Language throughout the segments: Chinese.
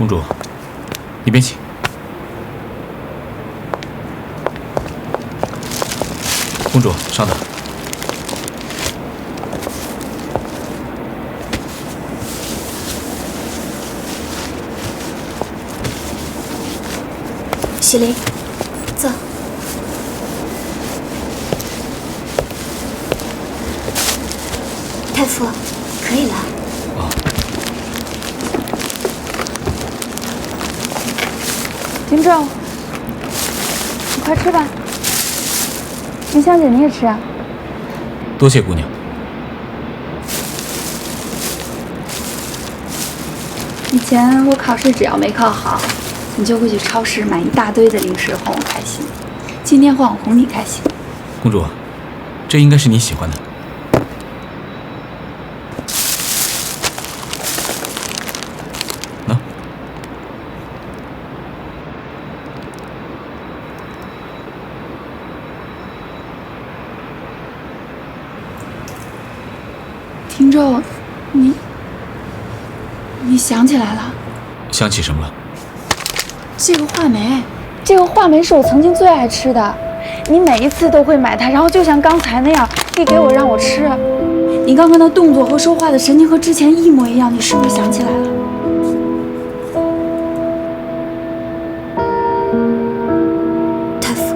公主，里边请。公主，稍等。许林，坐。太傅，可以了。金正，你快吃吧。云香姐，你也吃啊。多谢姑娘。以前我考试只要没考好，你就会去超市买一大堆的零食哄我开心。今天换我哄你开心。公主，这应该是你喜欢的。听众，你你想起来了？想起什么了？这个话梅，这个话梅是我曾经最爱吃的，你每一次都会买它，然后就像刚才那样递给我让我吃。你刚刚的动作和说话的神情和之前一模一样，你是不是想起来了？太傅，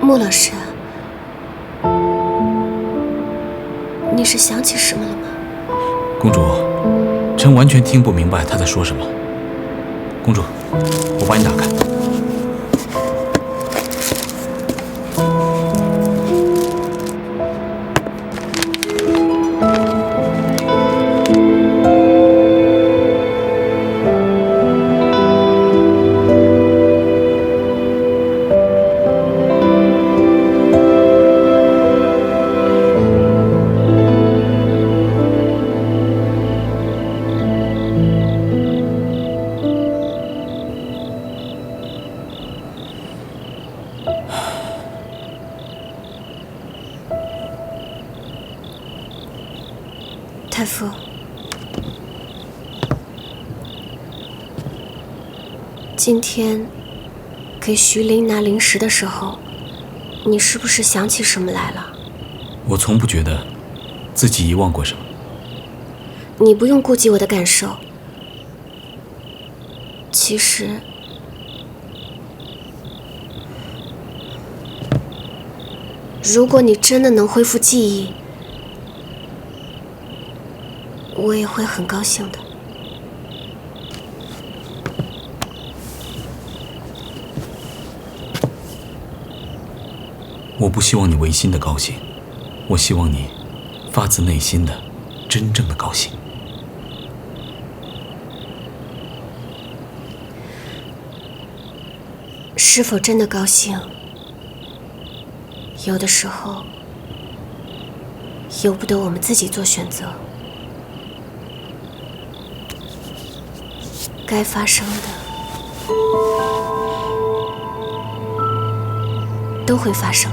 穆老师，你是想起什么了吗？公主，臣完全听不明白他在说什么。公主，我帮你打开。太傅，今天给徐林拿零食的时候，你是不是想起什么来了？我从不觉得自己遗忘过什么。你不用顾及我的感受。其实，如果你真的能恢复记忆，我也会很高兴的。我不希望你违心的高兴，我希望你发自内心的、真正的高兴。是否真的高兴？有的时候，由不得我们自己做选择。该发生的，都会发生。